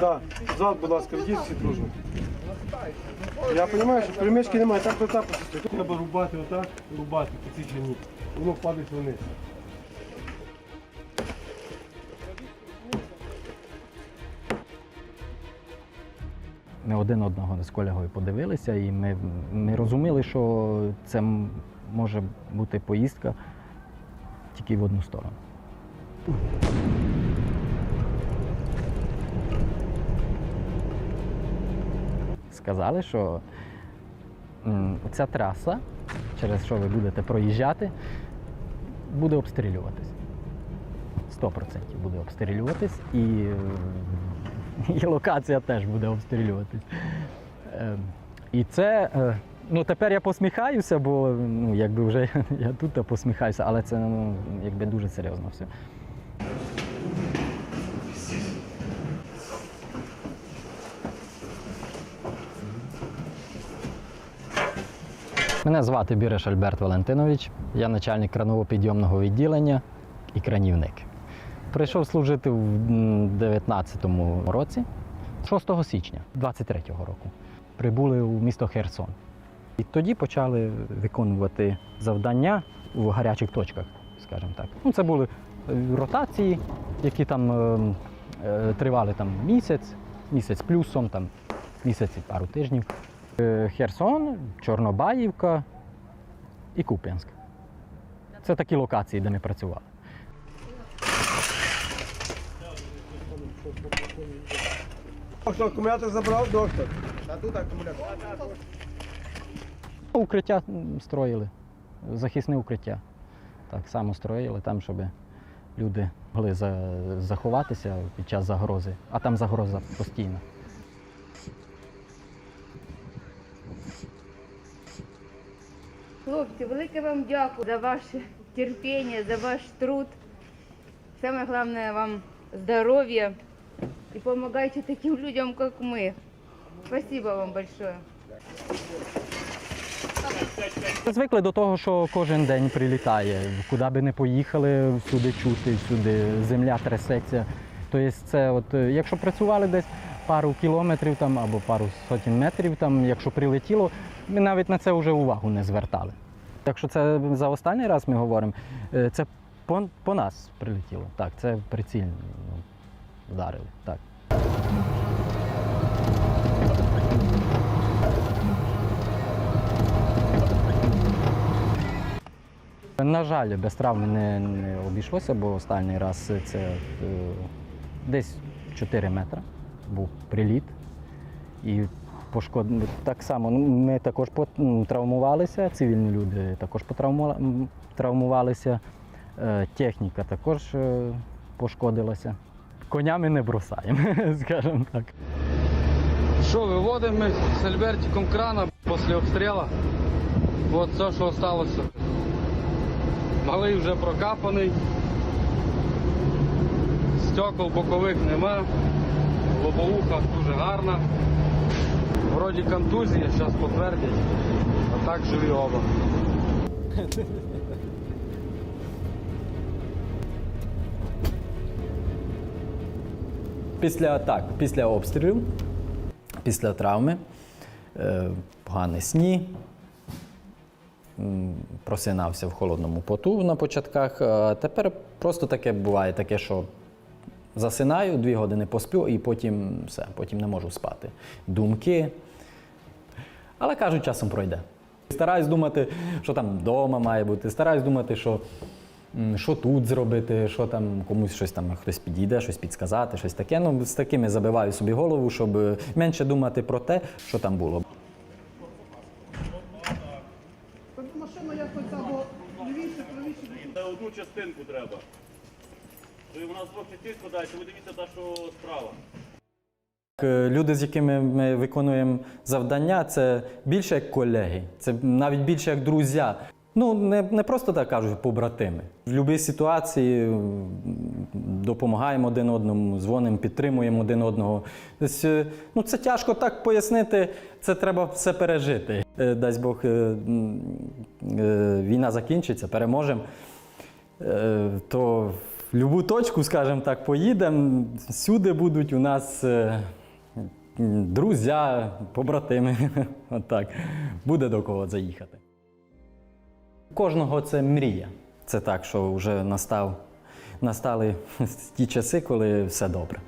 Так, зад, будь ласка, вдіть всі дружно. Я розумію, що примішки немає, так то так. Треба рубати отак, рубати по цій длині. Воно впаде вниз. Ми один одного з колегою подивилися, і ми, ми розуміли, що це може бути поїздка тільки в одну сторону. Сказали, що ця траса, через що ви будете проїжджати, буде обстрілюватись. 100% буде обстрілюватись і, і локація теж буде обстрілюватись. Е, І це, е, ну тепер я посміхаюся, бо ну, якби вже я тут посміхаюся, але це ну, якби дуже серйозно все. Мене звати Біреш Альберт Валентинович, я начальник краново-підйомного відділення і кранівник. Прийшов служити в 19-му році, 6 січня 23-го року. Прибули у місто Херсон. І тоді почали виконувати завдання у гарячих точках, скажімо так. Ну, це були е, ротації, які там е, е, тривали там, місяць, місяць плюсом, там, місяць і пару тижнів. Е, Херсон, Чорнобаївка і Куп'янськ. Це такі локації, де ми працювали. Хто акумулятор забрав, доктор? Укриття строїли, захисне укриття. Так само строїли там, щоб люди могли заховатися під час загрози, а там загроза постійна. Хлопці, велике вам дякую за ваше терпіння, за ваш труд. Саме головне вам здоров'я і допомагайте таким людям, як ми. Спасибо вам большое. Звикли до того, що кожен день прилітає. Куди би не поїхали, всюди чути, всюди земля трясеться. Тобто це, от, е, якщо працювали десь пару кілометрів там, або пару сотень метрів, там, якщо прилетіло, ми навіть на це вже увагу не звертали. Якщо це за останній раз ми говоримо, е, це по, по нас прилетіло. Так, це прицільно ну, вдарили. Так. На жаль, без травми не, не обійшлося, бо останній раз це е, десь 4 метри був приліт. І пошкод... так само ну, ми також травмувалися, цивільні люди також травмувалися, Е, техніка також е, пошкодилася. Коня ми не бросаємо, скажімо так. Що, виводимо ми з Альбертиком крана після обстрілу. От все, що залишилося. Малий вже прокапаний. Стекол бокових нема. Лобовуха дуже гарна. Вроді контузія, зараз потвердять. А так живі оба. Після так, після обстрілів, після травми, е, погані сні, просинався в холодному поту на початках. А тепер просто таке буває, таке, що засинаю, дві години посплю і потім все, потім не можу спати. Думки. Але кажуть, часом пройде. Стараюсь думати, що там вдома має бути, стараюсь думати, що, що тут зробити, що там комусь щось там хтось підійде, щось підсказати, щось таке. Ну, з такими забиваю собі голову, щоб менше думати про те, що там було. Це одну частинку треба. У нас двох частин складається, ви дивіться та, що справа. Е, Люди, з якими ми виконуємо завдання, це більше як колеги, це навіть більше як друзі. Ну, не, не просто так кажуть побратими. В будь-якій ситуації допомагаємо один одному, дзвонимо, підтримуємо один одного. Тобто, е, ну, це тяжко так пояснити, це треба все пережити. Е, Дасть Бог, війна закінчиться, переможемо, то в будь-яку точку, скажімо так, поїдемо. Всюди будуть у нас е, друзі, побратими. Отак. Буде до кого заїхати. У кожного це мрія. Це так, що вже настав, настали ті часи, коли все добре.